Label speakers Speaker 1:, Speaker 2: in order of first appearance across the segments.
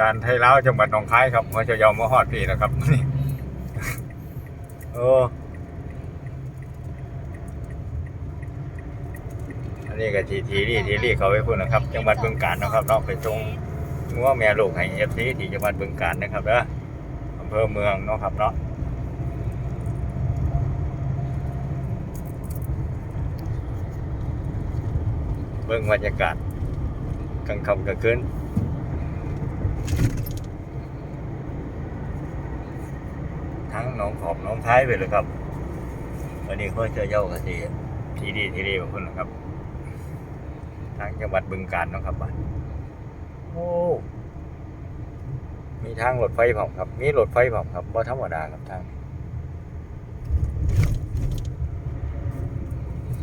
Speaker 1: ด่านไทยลาวจังหวัดหนองคายครับหัวเจะยอมมาฮอดพี่นะครับนี่โอ้อันนี้ก็ทีทีรีทีรีเขาไปพูดนะครับ จังหวัดบึงกาฬนะครับเนาไปตรงงัวแม่ลูกให้เอฟซีที่จังหวัดบึงกาฬนะครับเด้ออำเภอเมืองเนาะครับเนาะเบิ่งบรรยากาศกลางค่ำกลางคืน ทั้งหนองขอบหนองท้ายไปเลยครับวันนี้เขาเจอเย้ากันทีทีดีทีดีขอบคุณนะครับ ทางจังหวัดบึงกาฬนะครับบ้านโอ้มีทางรถไฟผมครับ มีรถไฟผมครับว่าธรรมดาครับทาง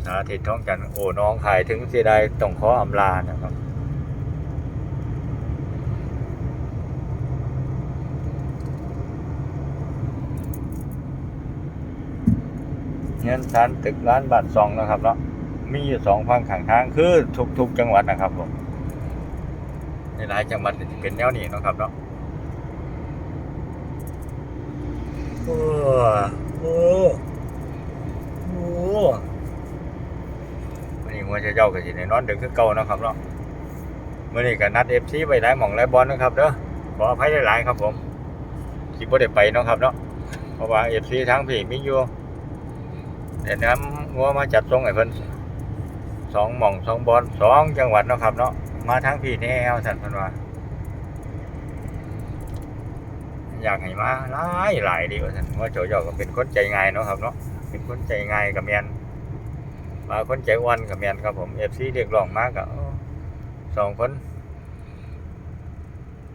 Speaker 1: สาธิตท้องจันโอ้น้องขายถึงเสียดายต้องขออำลานะครับ เงินสันตึกร้านบาทซองนะครับเนาะมีอยู่สองฝั่งข้างทางคือทุกๆจังหวัดนะครับผมในหลายจังหวัดจะเป็นแนวนี้นะครับเนาะโอ้โอ้โอ้วันนี้มัวจะเจ้าก็สิได้นอนดึกคือเก่านะครับเนาะมื่อนี้ก็นัดเอฟซีไปหลายหม่องหลายบอลนะครับเด้อขออภัยหลายๆครับผมที่บ่ได้ไปเนาะครับเนาะเพราะว่าเอฟซีทั้งพี่มีอยู่ เดี๋ยวน้ำงัวมาจัดทรงไอ้เพิ่นสองหม่องสองบอลสองจังหวัดเนาะครับเนาะมาทั้งพี่แนวสันพิ่นว่าอยากให้มาหลายหลายดีว่าสันว่าโจยอก็เป็นคนใจง่ายเนาะครับเนาะเป็นคนใจง่ายกับแมนมาคนใจอ่อนกับแมนครับผมเอฟซีเรียกร้องมากก็สองคน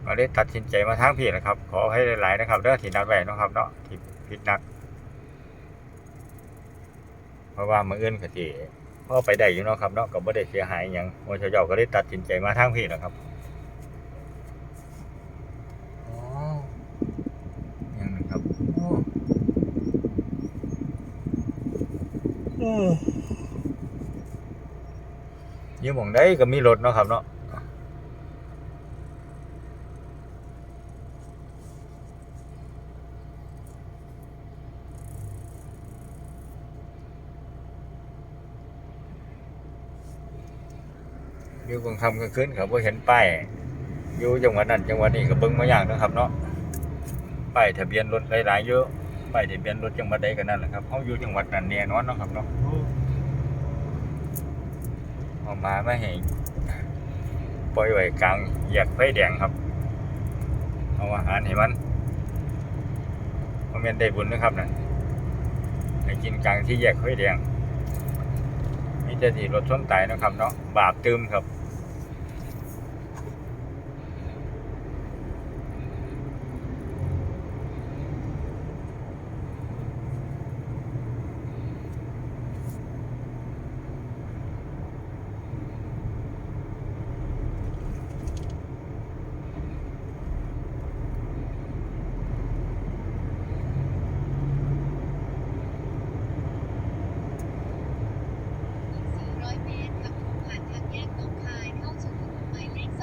Speaker 1: มาได้ตัดสินใจมาทั้งพี่นะครับ ขอให้หลายๆนะครับเด้อที่นัดไว้นะครับเนาะที่ผิดนัด เพราะว่ามืออื่นก็สิพอไปได้อยู่เนาะครับเนาะก็บ่ได้เสียหายหยังโมชเจ้าก็ได้ตัดสินใจมาทางพี่นะครับอ๋อยังนะครับโอ้โอ้อยู่หม่องใดก็มีรถเนาะครับเนาะ อยู่กลางค่ำกลางคืนก็บ่เห็นป้ายอยู่จังหวัดนั้นจังหวัดนี้ก็เบิ่งมาอย่างนะครับเนาะป้ายทะเบียนรถหลายๆเยอะป้ายทะเบียนรถจังหวัดใดก็นั่นแหละครับเฮาอยู่จังหวัดนั้นแน่นอนนะครับเนาะเอามาไม่ให้ปล่อยไว้กลางแยกไฟแดงครับเอาอาหารให้มันบ่แม่นได้บุญนะครับนั่นให้กินกลางที่แยกไฟแดงมีแต่ที่รถชนตายนะครับเนาะบาปตืมครับ
Speaker 2: 400 เมตรขับตรงผ่านทางแยกหนองคายเข้าสู่ถนนหมายเลข 212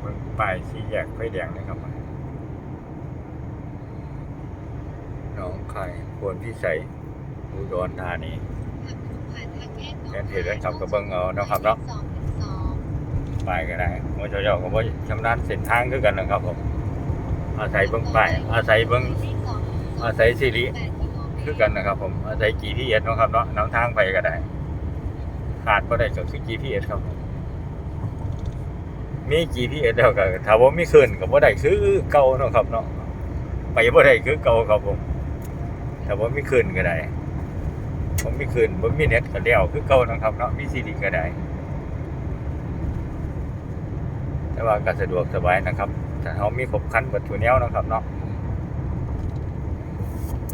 Speaker 1: เบิ่ง ป้ายสี่แยกไฟแดงนะครับหน้องไข่พวนพิสัยอุดรธานี
Speaker 2: ขับตรงผ่านทางแยกหนอง
Speaker 1: แท
Speaker 2: คาย
Speaker 1: นที่จะขับกับเบิ่งเอาเนาะครับเนาะ
Speaker 2: 212
Speaker 1: ป้ายก็ได้มอจอยก็บ่ชำนาญเส้นทางคือกันนะครับผม อาศัยเบิ่งป้ายอาศัยเบิ่งอาศัยสิริคือกันนะครับ ผมอาศัย GPS เนาะครับเนาะนำทางไปก็ได้ ขาดบ่ได้ก็คือ GPS ครับผม มี GPS แล้วก็ถ้าบ่มีคืนก็บ่ได้คือเก่าเนาะครับเนาะไปบ่ได้คือเก่าครับผมถ้าบ่มีคืนก็ได้ผมมีคืนบ่มีเน็ตก็แล้วคือเก่านะครับเนาะมีสิริก็ได้ แต่ว่าก็สะดวกสบายนะครับถ้าเขามีครบคันบัตถุแนวนะครับเนาะ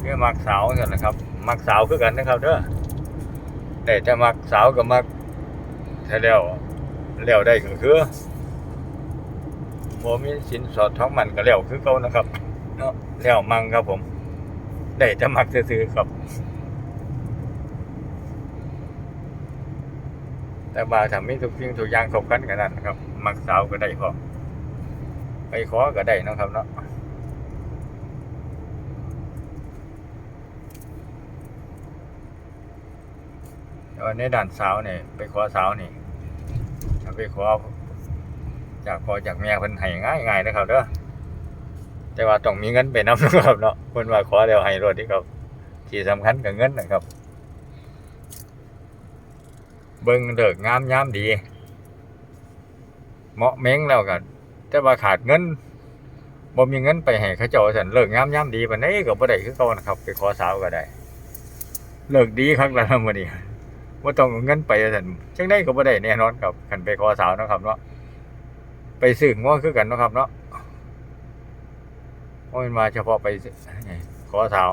Speaker 1: เรื่องมักสาวกันนะครับ มักสาวคือกันนะครับเด้อแต่จะมักสาวกับมักถ้าแล้วแล้วได้ก็คือ โมมีสินสอดท้องมันก็แล้วคือเก่านะครับเนาะแล้วมังครับผม ได้จะมักซื้อๆครับ แต่ว่าถ้ามีทุกสิ่งทุกอย่างครบครันกันนั้นนะครับ มักสาวก็ได้พอไปขอก็ได้เนาะครับเนาะแต่ว่าในด้านสาวเนี่ยไปขอสาวนี่ถ้าไปขอ จากพ่อจากแม่เพิ่นให้ง่ายง่ายนะครับเด้อแต่ว่าต้องมีเงินไปนำนะครับเนาะเพิ่นว่าขอแล้วให้รถนี่ครับที่สำคัญกับเงินนะครับ เบิ่งเลิกงามยามดี เหมาะเม้งแล้วกันแต่ว่าขาดเงินบ่มีเงินไปให้เขาเจ้าสันเลิกงามยามดีปานใดก็บ่ได้คือเก่านะครับ ไปขอสาวก็ได้ เลิกดีครั้งละมื้อนี้บ่ต้องเงินไปสันจังได๋ก็บ่ได้แน่นอนครับคันไปขอสาวนะครับเนาะ ไปซื้อง้อคือกันนะครับ เนาะบ่แม่นมาเฉพาะไปขอสาว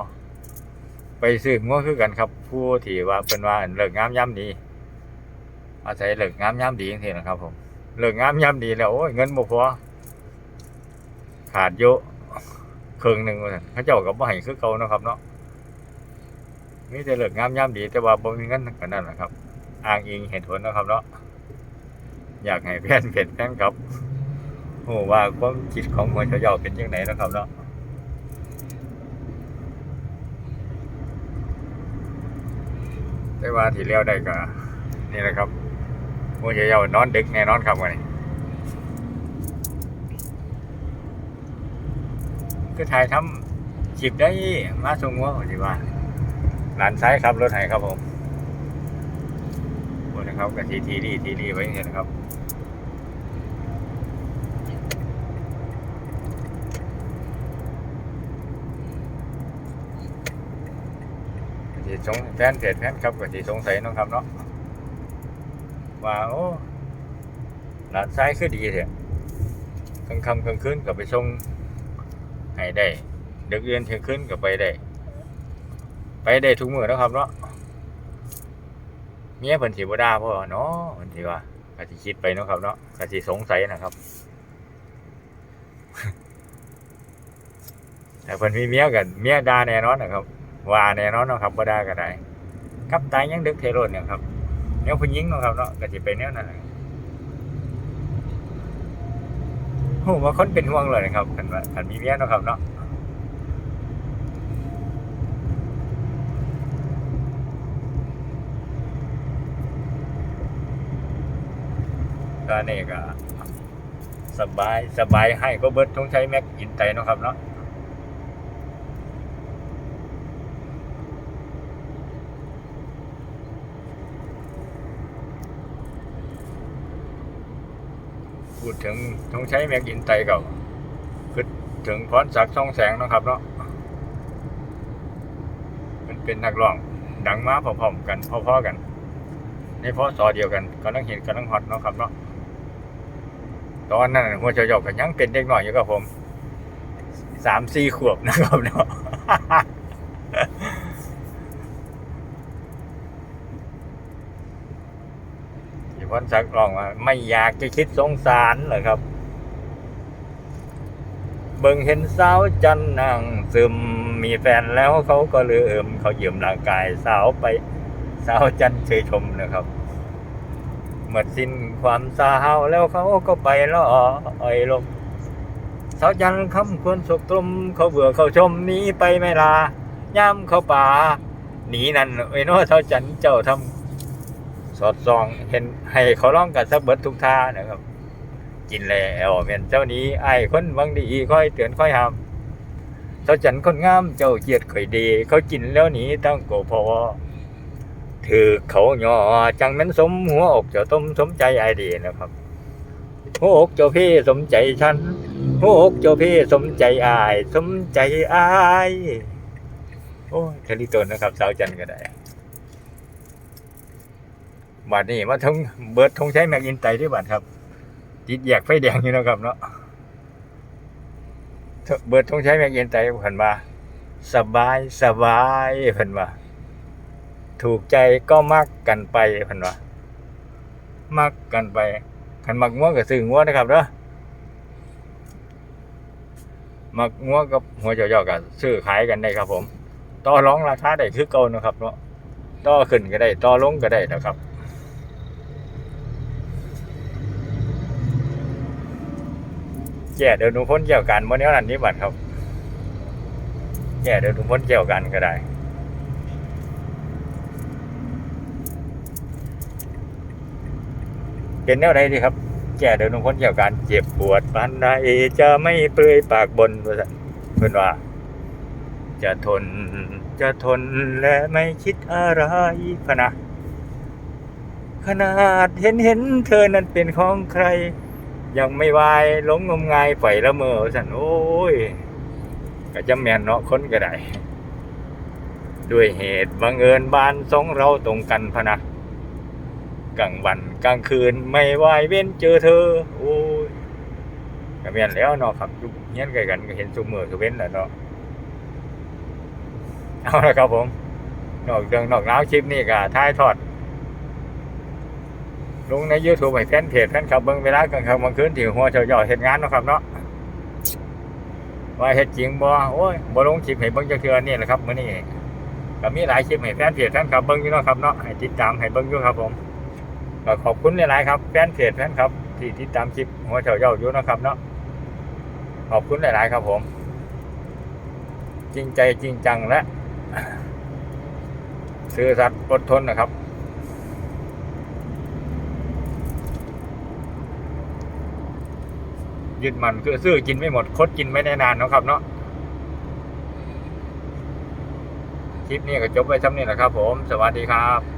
Speaker 1: ไปซื้อง้อคือกันครับ ผู้ที่ว่าเพิ่นว่าเลิกงามยามดีอาศัยเลิกงามยามดีจังซี่นะครับผมเลิกงามยามดีแล้วโอ้ยเงินบ่พอขาดเยอะเครึ่งหนึงว่าซั่นเขาเจ้าก็บ่ให้คือเก่านะครับ เนาะมีแต่เลิกงามยามดี แต่ว่าบ่มีเงินกันนั่นแหละครับ อ้างอิงเหตุผลนะครับเนาะอยากให้แฟนเพจแฟนครับ โอ้ว่าความคิดของหัวเขาเจ้าเป็นจังไดเนะครับเนาะแต่ว่าที่แล้วได้ก็นี่แหละครับหัวเขาเจ้านอนดึกแน่นอนครับวันนี้ก็ถ่ายทำจิบได้มาส่งว่าสิว่าหลานซ้ายครับรถไถครับผมโอ้นะครับกับทีทีรีทีรีไว้เนี่ยนะครับ สงแฟนเพจแฟนครับกับสีสงสัยเนาะครับเนาะว่าโอ้หลานซ้ายคือดีเถอะกลางค่ำกลางคืนกับไปส่งให้ได้เด็กเรียนเที่ยงคืนก็ไปได้ ไปได้ทุกมื้อแล้วครับเนาะเมียเพิ่นสิบ่ด่าพ่อเนาะเพิ่นสิว่าก็สิคิดไปเนาะครับเนาะก็สิสงสัยนะครับแต่เพิ่นมีเมียกันเมียด่าแน่นอนนะครับ ว่าแน่นอนเนาะครับบ่ได่าก็ได้กับตายยังดึกเทโรดเนี่ยครับแนวผู้หญิงเนาะครับเนาะก็สิเป็นแนวนั้นะโหว่าคนเป็นห่วงเลยนะครับคันว่าคันมีเมียเนาะครับเนาะก็นี่ก็สบายสบายให้ก็เบิดต้องใช้แม็กอินไตเนะครับเนาะ ถึงต้องใช้แม็กอินไตเก็คือถึงพรศักดิ์ช่องแสงนะครับเนาะมันเป็นนักร้อง ดังมาพร้อมๆกันพอๆกัน ในพอสอเดียวกันกำลังเห็นกำลังฮอตเนาะครับเนาะตอนนั้นหัวเจ้าหยอกกันยังเป็นเด็กหน่อยอยู่กับผมสามสี่ขวบนะครับเนาะ พ่นสักร้องว่าไม่อยากจะคิดสงสารเหรอครับ เบิ่งเห็นสาวจันนางซึมมีแฟนแล้วเขาก็ลืมเขายืมร่างกายสาวไปสาวจันเชยชมนะครับหมดสิ้นความสาวแล้วเขาก็ไปล่ออ่อยลมสาวจันคำควรสกตรมเขาเบื่อเขาชมหนี้ไปไม่ลาย่ำเขาป่าหนีนั่นไอ้น้อสาวจันเจ้าทำ สอดส่องเห็นให้เขาร้องกันสักเบิดทุกท่านะครับ กินแล้วเมียนเจ้านี้ไอ้คนหวังดีค่อยเตือนค่อยห้ามสาวจันคนงามเจ้าเกียรติข่อยดี เขากินแล้วหนีตั้งโกพอถือเขาหยอจังนั้นสมหัวอกเจ้าต้มสมใจไอดีนะครับหัวอกเจ้าพี่สมใจฉันหัวอกเจ้าพี่สมใจอาย สมใจอาย โอ้ยเทลิตนนะครับสาวจันทร์ก็ได้ บัดนี้มาทงเบิดทงใช้แม็กอินไตที่บัดครับติดแยกไฟแดงอยู่นะครับเนาะเบิดทงใช้แม็กอินไตเพิ่นว่าสบายสบายเพิ่นว่าถูกใจก็มักกันไปเพันว่ามักกันไปคันมักงัวก็ซื้องัวนะครับเด้อมักงัวกับหัวเจาะๆก็ซื้อขายกันได้ครับผม ต่อร้องราคาได้คือเก่านะครับเนาะต่อขึ้นก็ได้ ต่อลงก็ได้นะครับ แก่เดินหนูพ้นเกี่ยวกันบ่แนวนั้นนี่บัดครับแก่เดินหนูพ้นเกี่ยวกันก็ได้เป็นแนวใดดีครับแก่เดินหนูพ้นเกี่ยวกันเจ็บปวดปานใดจะไม่เปลือยปากบนวันเพิ่นว่า จะทนจะทนและไม่คิดอะไรพนะขนาดเห็นเห็นเธอนั้นเป็นของใคร ยังไม่วายหลงงมงายไฟละเมอสันโอ้ยก็จะแมนเนาะคนก็ได้ด้วยเหตุบังเอิญบานสองเราตรงกันพนะกลางวันกลางคืนไม่วายเว้นเจอเธอ โอ้ยก็แมนแล้วเนาะครับยุเฮียนใกล้กันก็เห็นซุมือก็เว้นแหละเนาะเอาละครับผมนอกเรื่องนอกแล้วคลิปนี้ก็ท้ายทอด ลงใน YouTube ให้แฟนเพจแฟนคลับเบิ่งเวลากลางค่ำกลางคืนที่หัวเจ้าเจ้าเฮ็ดงานเนาะครับเนาะว่าเฮ็ดจริงบ่โอ้ยบ่ลงคลิปให้เบิ่งจักเทื่อนี่แหละครับมื้อนี้ก็มีหลายคลิปให้แฟนเพจแฟนคลับเบิ่งอยู่เนาะครับเนาะให้ติดตามให้เบิ่งอยู่ครับผมก็ขอบคุณหลายๆครับแฟนเพจแฟนคลับ ที่ติดตามคลิปหัวเจ้าเจ้าอยู่นะครับเนาะขอบคุณหลาย ๆ ครับผม จริงใจจริงจังและซื่อสัตย์อดทนนะครับ ยึดมันคือซื้อกินไม่หมดคดกินไม่ได้นานนะครับเนาะคลิปนี้ก็จบไว้ช่ำนี้แหละครับผม สวัสดีครับ